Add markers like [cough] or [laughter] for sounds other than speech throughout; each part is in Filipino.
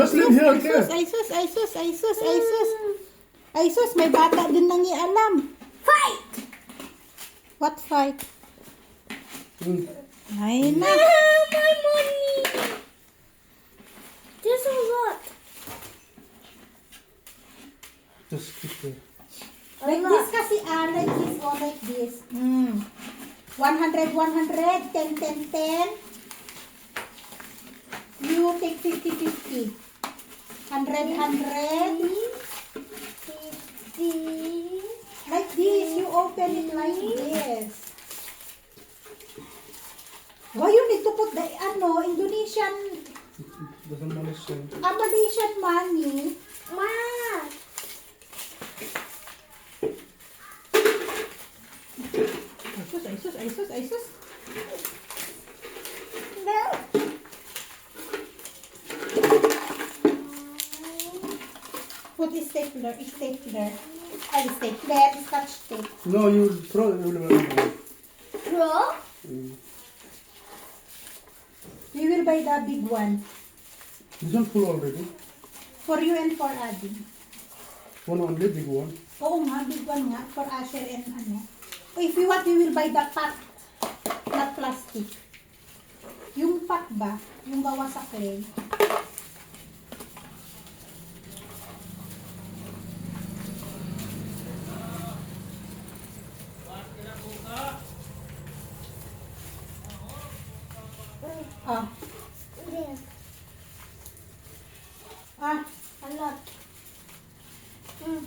Just leave here, sus, ay sus, ay sus, ay sus, ay sus. Ay sus, may bata din nang alam. Fight! What fight? Mm. Ay na. Ah, my money! There's a lot. Just keep there. Like this kasi, ah, like this or like this. Mm. 100, 100, 10, 10, 10. You take 50, 50. 100, 100. Fifty. Like this, you open it like this. Why you need to put the, ano, Indonesian, Doesn't understand. ah, Malaysian money. Ma! Ay sus, ay sus, ay sus, ay sus. No. Put stapler, stapler. Ay, stapler, scotch tape. No, you throw. Bro? Mm. We will buy the big one. This one full already. For you and for Adi. One only, big one. Oo nga, big one nga. For Asher and ano. If you want, we will buy the pot. Not plastic. Yung pot ba? Yung gawa sa clay. Ah. Yes. Ah. A lot. Mm.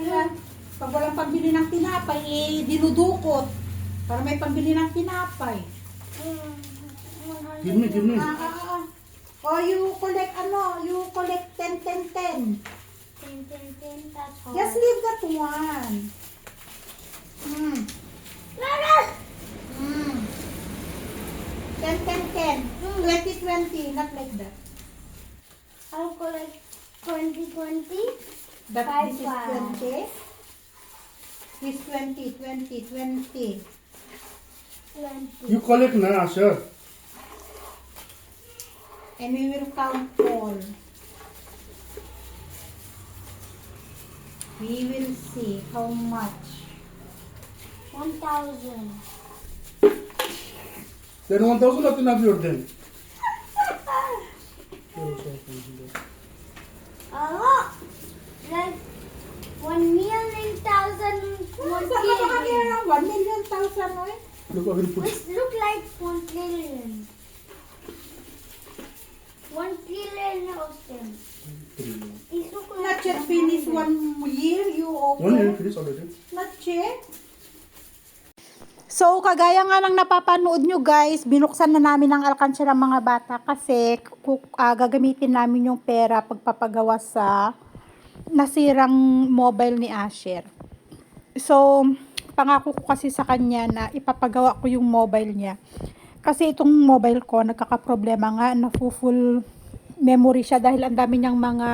Ayan. Pag walang pambili ng tinapay, eh, dinudukot. Para may pambili ng tinapay. Mm. Give me, give me. Ah, ah, ah. O, you collect ano, you collect 10, 10, 10. Ten, ten, ten, that's all. Just leave that one. Hmm. Laras! Hmm. 10, 10, 10. 20, 20. Not like that. I'll collect 20, 20. That Five, this is five. 20. This 20, 20, 20. 20. You collect na, sir. And we will count all. We will see how much. 1,000. Then 1,000 nothing of your then. Uh-huh. Oh! Like 1 million thousand, one Saan ka makakira trillion. ng 1 million thousand, oy? Look, look like 1 trillion. 1 trillion of them. Look like Not yet finish one year, you open. One year finish already. Not yet. So, kagaya nga ng napapanood nyo guys, binuksan na namin ang alkansya ng mga bata kasi ah, gagamitin namin yung pera pagpapagawa sa nasirang mobile ni Asher. So, pangako ko kasi sa kanya na ipapagawa ko yung mobile niya. Kasi itong mobile ko, nagkakaproblema nga, na full memory siya dahil ang dami niyang mga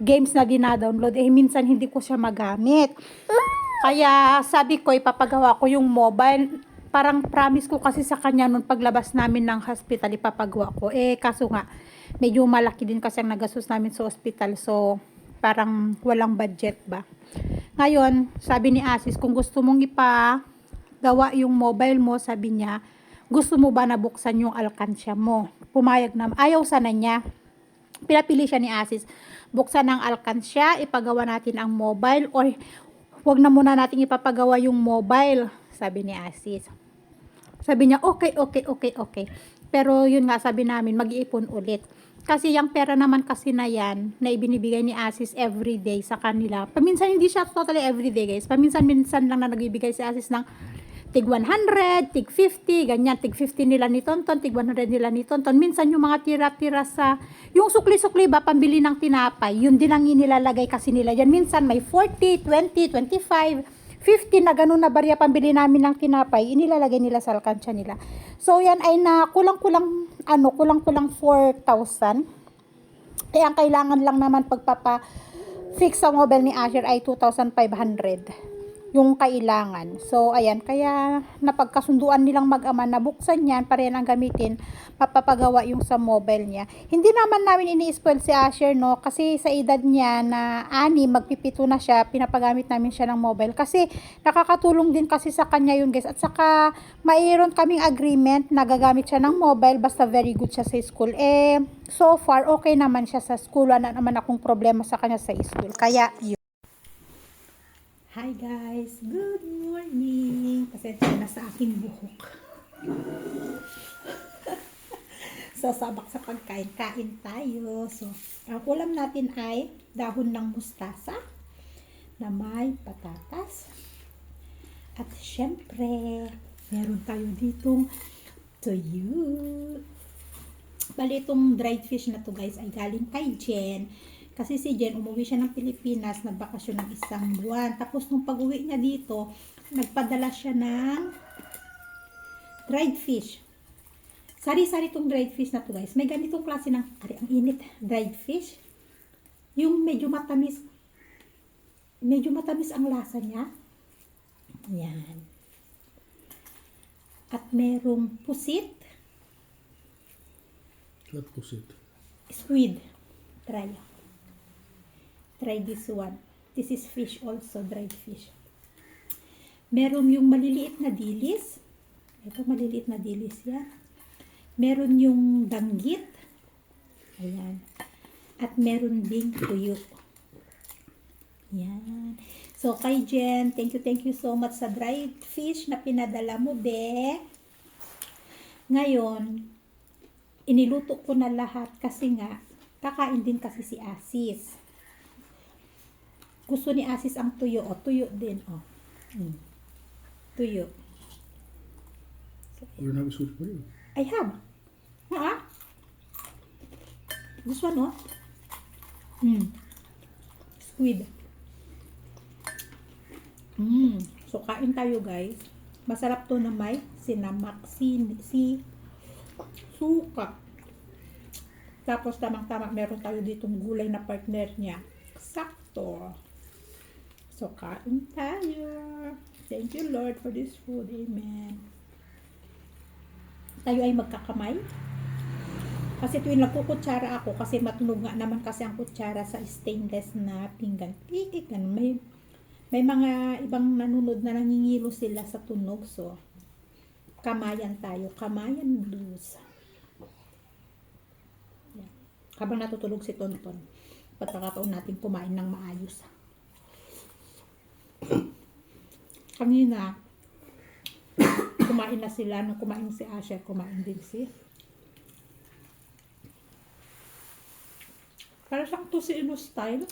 games na dinadownload. Eh, minsan hindi ko siya magamit. Kaya sabi ko, ipapagawa ko yung mobile. Parang promise ko kasi sa kanya nung paglabas namin ng hospital, ipapagawa ko. Eh, kaso nga, medyo malaki din kasi ang nagastos namin sa hospital. So, parang walang budget ba. Ngayon, sabi ni Asis, kung gusto mong ipagawa yung mobile mo, sabi niya, gusto mo ba nabuksan yung alkansya mo? Pumayag na, ayaw sana niya. Pinapili siya ni Asis, buksan ang alkansya, ipagawa natin ang mobile, or wag na muna natin ipapagawa yung mobile, sabi ni Asis. Sabi niya, okay, okay, okay, okay. Pero yun nga, sabi namin, mag-iipon ulit. Kasi yung pera naman kasi na yan, na ibinibigay ni Asis everyday sa kanila. Paminsan hindi siya totally everyday guys. Paminsan-minsan lang na nagbibigay si Asis ng tig 100, tig 50, ganyan, tig 50 nila ni Tonton, tig 100 nila ni Tonton. Minsan yung mga tira-tira sa, yung sukli-sukli ba, pambili ng tinapay, yun din ang inilalagay kasi nila yan. Minsan may 40, 20, 25, 50 na ganun na barya pambili namin ng tinapay, inilalagay nila sa alkansya nila. So yan ay na kulang-kulang, ano, kulang-kulang 4,000. Kaya ang kailangan lang naman pagpapa fix sa mobile ni Asher ay 2,500. Yung kailangan. So, ayan, kaya napagkasunduan nilang mag-ama na buksan yan, para yan ang gamitin, papapagawa yung sa mobile niya. Hindi naman namin ini-spoil si Asher, no? Kasi sa edad niya na ani, magpipito na siya, pinapagamit namin siya ng mobile. Kasi nakakatulong din kasi sa kanya yun, guys. At saka, mayroon kaming agreement na gagamit siya ng mobile, basta very good siya sa school. Eh, so far, okay naman siya sa school. Wala naman akong problema sa kanya sa school. Kaya, yun. Hi guys! Good morning! Pasensya na sa aking buhok. [laughs] Sasabak sa pagkain. Kain tayo. So, ang ulam natin ay dahon ng mustasa na may patatas. At syempre, meron tayo ditong tuyo. Bali, itong dried fish na to guys ay galing kay Jen. Kasi si Jen, umuwi siya ng Pilipinas, nagbakasyon ng isang buwan. Tapos nung pag-uwi niya dito, nagpadala siya ng dried fish. Sari-sari itong dried fish na to guys. May ganitong klase ng, ari, ang init, dried fish. Yung medyo matamis, medyo matamis ang lasa niya. Yan. At merong pusit, At pusit. squid. Try. Try this one. This is fish also, dried fish. Meron yung maliliit na dilis. Ito, maliliit na dilis yan. Meron yung danggit. Ayan. At meron ding tuyo. Yan. So, kay Jen, thank you, thank you so much sa dried fish na pinadala mo, be. Ngayon, iniluto ko na lahat kasi nga, kakain din kasi si Asis. Gusto ni Asis ang tuyo, o tuyo din, o. Mm. Tuyo. You don't have a switch for you. I have. Ha? This one, oh. Hmm. Squid. Hmm. So, kain tayo, guys. Masarap to na may sinamak, si, si suka. Tapos, tamang-tama, meron tayo ditong gulay na partner niya. Sakto. So, kain tayo. Thank you, Lord, for this food. Amen tayo ay magkakamay. Kasi tuwing nagkukutsara ako, kasi matunog nga naman kasi ang kutsara sa stainless na pinggan. Ikik, ganun. May, may mga ibang nanunod na nangingilo sila sa tunog. So, kamayan tayo. Kamayan blues. Habang natutulog si Tonton, pagkakataon natin kumain ng maayos. Kanina, [coughs] kumain na sila. Nung kumain si Asher, kumain din si. Para siyang Tusino style.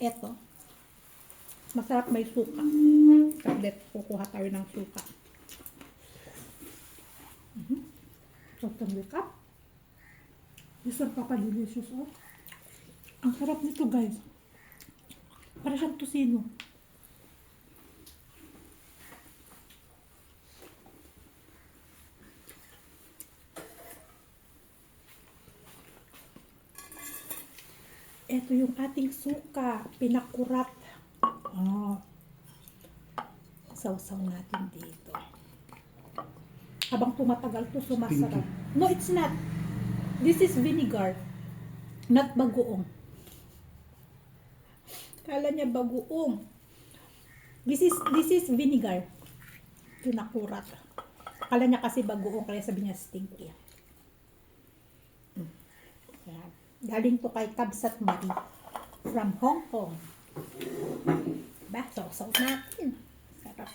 Eto. Masarap may suka. Tablet, kukuha tayo ng suka. Mm-hmm. Sobrang wake This one papa-delicious, oh. Ang sarap nito, guys. Para siyang Tusino. Ito yung ating suka, pinakurat. Oh. Sausaw natin dito. Habang tumatagal to, sumasarap. No, it's not. This is vinegar. Not bagoong. Kala niya bagoong. This is this is vinegar. Pinakurat. Kala niya kasi bagoong, kaya sabi niya stinky. Yan. Galing to kay Kabsat Marie from Hong Kong. Diba? Sausaw natin. Sarap.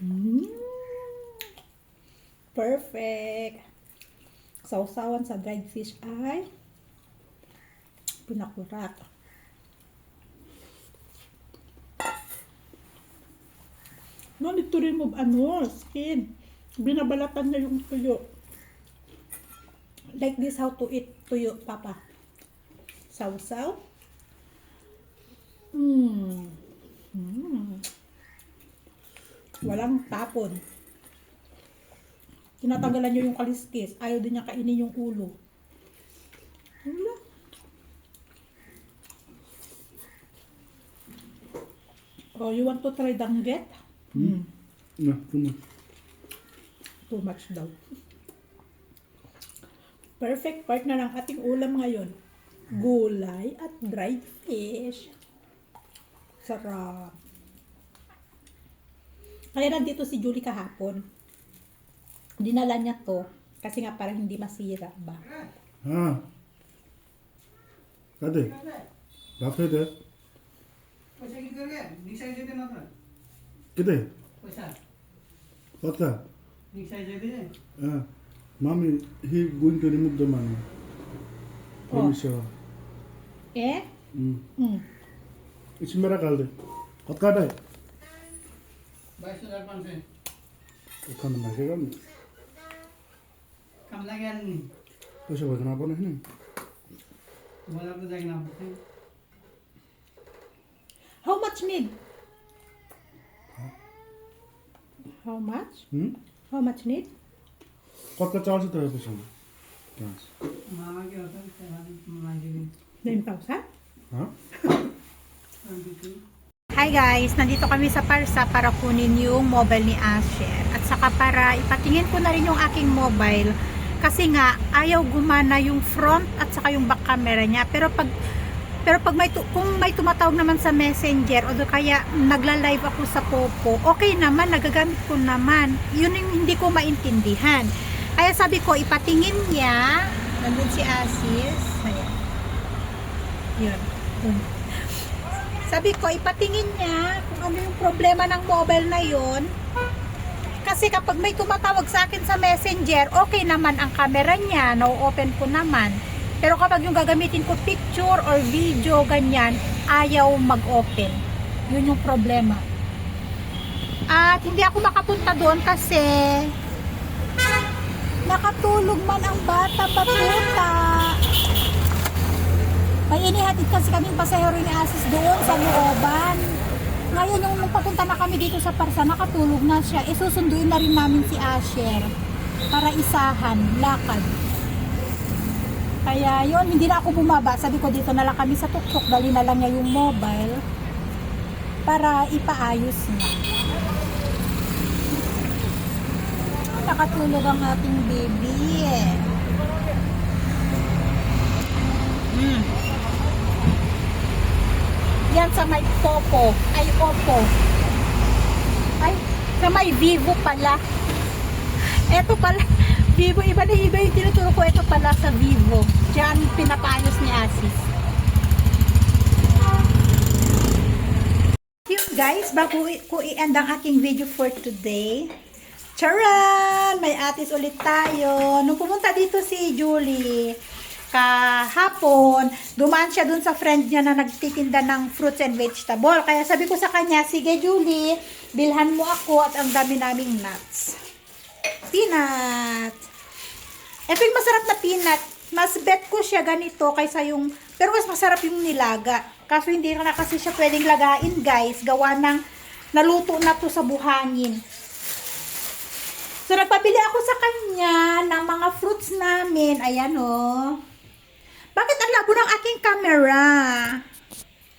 Mm. Perfect. Sausawan sa dried fish ay pinakurat. No need to remove ano, skin. Binabalatan niya yung tuyo. Like this how to eat tuyo, papa. Sausaw. Mmm. Mm. Walang tapon. Tinatanggalan niyo yung kaliskis. Ayaw din niya kainin yung ulo. Wala. Oh, you want to try danggit? Mm. Na, tuma. Too much daw. Perfect partner ang ating ulam ngayon. Gulay at dried fish. Sarap. Kaya nandito si Julie kahapon. Dinala niya to kasi nga parang hindi masira ba. Ha? Kade? Bakit eh? Kade? Kota? Ha? Mommy, he going to remove the money from his shower. Yeah? Mm. Mm. It's my काल दे कत काटा है बाईस हज़ार पाँच सौ कम लगेगा नहीं कम लगेगा नहीं पैसे भेजना पड़े How much need? How much? Hmm? How much need? কত চাল দিতে হবে পেছনে cash Hi guys, nandito kami sa Parsa para kunin yung mobile ni Asher. At saka para ipatingin ko na rin yung aking mobile. Kasi nga ayaw gumana yung front at saka yung back camera niya. Pero pag pero pag may kung may tumatawag naman sa messenger o kaya nagla-live ako sa Popo, okay naman, nagagamit ko naman. Yun yung hindi ko maintindihan. Kaya sabi ko, ipatingin niya. Nandun si Asis. Ayan. Yun. Sabi ko, ipatingin niya kung ano yung problema ng mobile na yon. Kasi kapag may tumatawag sa akin sa messenger, okay naman ang camera niya, na-open ko naman. Pero kapag yung gagamitin ko picture or video, ganyan, ayaw mag-open. Yun yung problema. At hindi ako makapunta doon kasi nakatulog man ang bata batuta. May inihatid kasi kaming pasahero ni Asis doon sa looban. Ngayon, yung nagpapunta na kami dito sa Parsa, nakatulog na siya. Isusunduin na rin namin si Asher para isahan, lakad. Kaya yon hindi na ako bumaba. Sabi ko dito na lang kami sa tuktok, dali na lang niya yung mobile para ipaayos niya. Nakatulog ang ating baby eh. Mm. Yan sa may Popo. Ay, Oppo. Ay, sa may Vivo pala. Eto pala. [laughs] Vivo, iba na iba yung tinuturo ko. Ito pala sa Vivo. Diyan pinapayos ni Asis. Yun guys, bago ko i-end ang aking video for today. Charan! May atis ulit tayo. Nung pumunta dito si Julie, kahapon, dumaan siya dun sa friend niya na nagtitinda ng fruits and vegetable. Kaya sabi ko sa kanya, sige Julie, bilhan mo ako at ang dami naming nuts. Peanut. Ito yung masarap na peanut. Mas bet ko siya ganito kaysa yung, pero mas masarap yung nilaga. Kaso hindi na kasi siya pwedeng lagain guys. Gawa ng naluto na to sa buhangin. So, nagpabili ako sa kanya ng mga fruits namin. Ayan, oh. Bakit ang labo ng aking camera?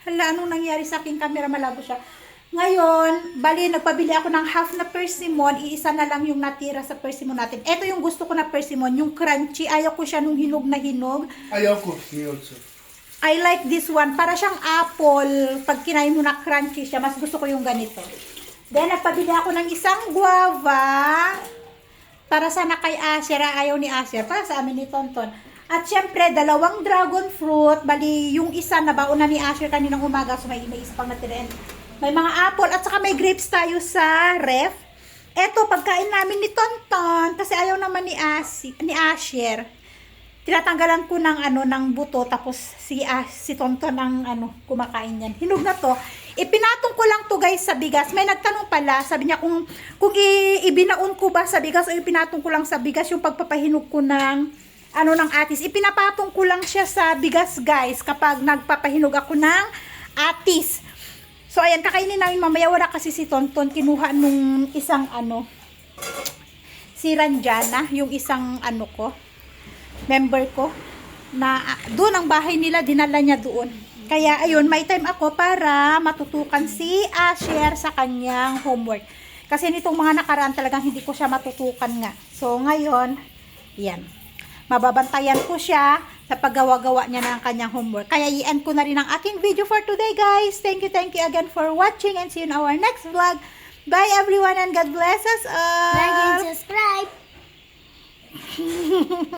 Hala, anong nangyari sa aking camera? Malabo siya. Ngayon, bali, nagpabili ako ng half na persimmon. Iisa na lang yung natira sa persimmon natin. Ito yung gusto ko na persimmon, yung crunchy. Ayaw ko siya nung hinog na hinog. ayaw ko me also I like this one. Para siyang apple. Pag kinain mo na crunchy siya, mas gusto ko yung ganito. Then, nagpabili ako ng isang guava. Para sana kay Asher. ah, Ayaw ni Asher. Para sa amin ni Tonton. At syempre, dalawang dragon fruit. Bali, yung isa na baon na ni Asher kaninang umaga. So, may, may isa pang natira. And May mga apple. At saka may grapes tayo sa ref. Eto, pagkain namin ni Tonton. Kasi ayaw naman ni, Asi, ni Asher tinatanggalan ko ng ano ng buto tapos si ah, si Tonton ang ano kumakain yan. Hinog na to. Ipinatong ko lang to guys sa bigas. May nagtanong pala, sabi niya kung kung i- ibinaon ko ba sa bigas o ipinatong ko lang sa bigas yung pagpapahinog ko ng ano ng atis. Ipinapatong ko lang siya sa bigas guys kapag nagpapahinog ako ng atis. So ayan, kakainin namin mamaya wala kasi si Tonton kinuha nung isang ano si Ranjana, yung isang ano ko, member ko, na doon ang bahay nila, dinala niya doon. Kaya ayun, may time ako para matutukan si Asher sa kanyang homework. Kasi nitong mga nakaraan talagang hindi ko siya matutukan nga. So ngayon, yan. Mababantayan ko siya sa paggawa-gawa niya ng kanyang homework. Kaya i-end ko na rin ang aking video for today, guys. Thank you, thank you again for watching and see you in our next vlog. Bye, everyone, and God bless us all. Like and subscribe. [laughs]